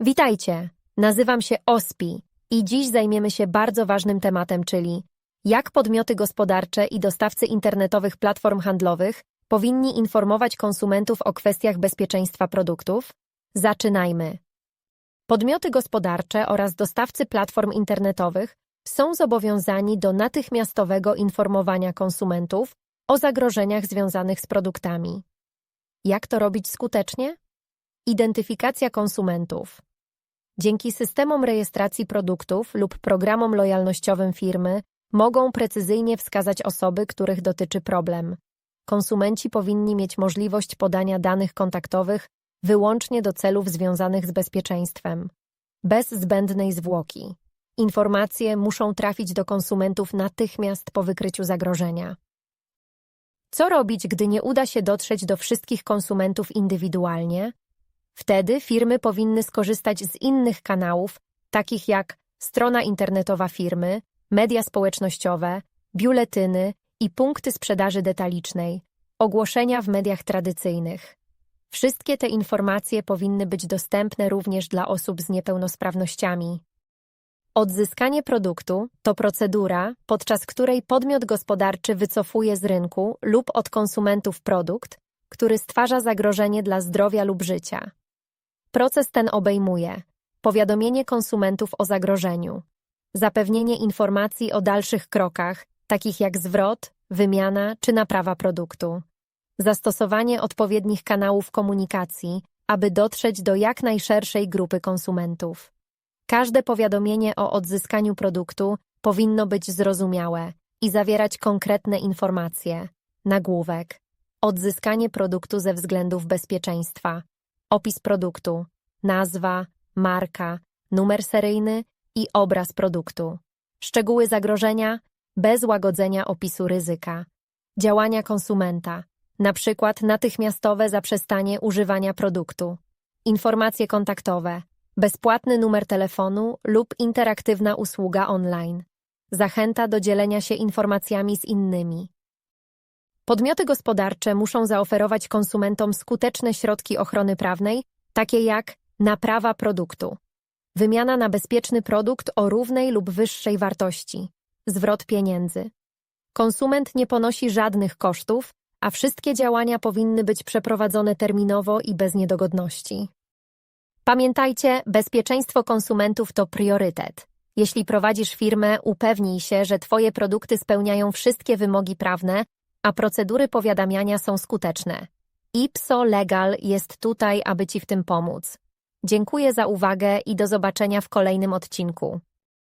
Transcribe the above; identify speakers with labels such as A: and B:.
A: Witajcie, nazywam się Ospi i dziś zajmiemy się bardzo ważnym tematem, czyli jak podmioty gospodarcze i dostawcy internetowych platform handlowych powinni informować konsumentów o kwestiach bezpieczeństwa produktów. Zaczynajmy. Podmioty gospodarcze oraz dostawcy platform internetowych są zobowiązani do natychmiastowego informowania konsumentów o zagrożeniach związanych z produktami. Jak to robić skutecznie? Identyfikacja konsumentów. Dzięki systemom rejestracji produktów lub programom lojalnościowym firmy mogą precyzyjnie wskazać osoby, których dotyczy problem. Konsumenci powinni mieć możliwość podania danych kontaktowych wyłącznie do celów związanych z bezpieczeństwem, bez zbędnej zwłoki. Informacje muszą trafić do konsumentów natychmiast po wykryciu zagrożenia. Co robić, gdy nie uda się dotrzeć do wszystkich konsumentów indywidualnie? Wtedy firmy powinny skorzystać z innych kanałów, takich jak strona internetowa firmy, media społecznościowe, biuletyny i punkty sprzedaży detalicznej, ogłoszenia w mediach tradycyjnych. Wszystkie te informacje powinny być dostępne również dla osób z niepełnosprawnościami. Odzyskanie produktu to procedura, podczas której podmiot gospodarczy wycofuje z rynku lub od konsumentów produkt, który stwarza zagrożenie dla zdrowia lub życia. Proces ten obejmuje powiadomienie konsumentów o zagrożeniu, zapewnienie informacji o dalszych krokach, takich jak zwrot, wymiana czy naprawa produktu, zastosowanie odpowiednich kanałów komunikacji, aby dotrzeć do jak najszerszej grupy konsumentów. Każde powiadomienie o odzyskaniu produktu powinno być zrozumiałe i zawierać konkretne informacje. Nagłówek. Odzyskanie produktu ze względów bezpieczeństwa. Opis produktu. Nazwa, marka, numer seryjny i obraz produktu. Szczegóły zagrożenia bez łagodzenia opisu ryzyka. Działania konsumenta. Na przykład natychmiastowe zaprzestanie używania produktu. Informacje kontaktowe bezpłatny numer telefonu lub interaktywna usługa online. Zachęta do dzielenia się informacjami z innymi. Podmioty gospodarcze muszą zaoferować konsumentom skuteczne środki ochrony prawnej, takie jak naprawa produktu, wymiana na bezpieczny produkt o równej lub wyższej wartości, zwrot pieniędzy. Konsument nie ponosi żadnych kosztów, a wszystkie działania powinny być przeprowadzone terminowo i bez niedogodności. Pamiętajcie, bezpieczeństwo konsumentów to priorytet. Jeśli prowadzisz firmę, upewnij się, że Twoje produkty spełniają wszystkie wymogi prawne, a procedury powiadamiania są skuteczne. Ipso Legal jest tutaj, aby Ci w tym pomóc. Dziękuję za uwagę i do zobaczenia w kolejnym odcinku.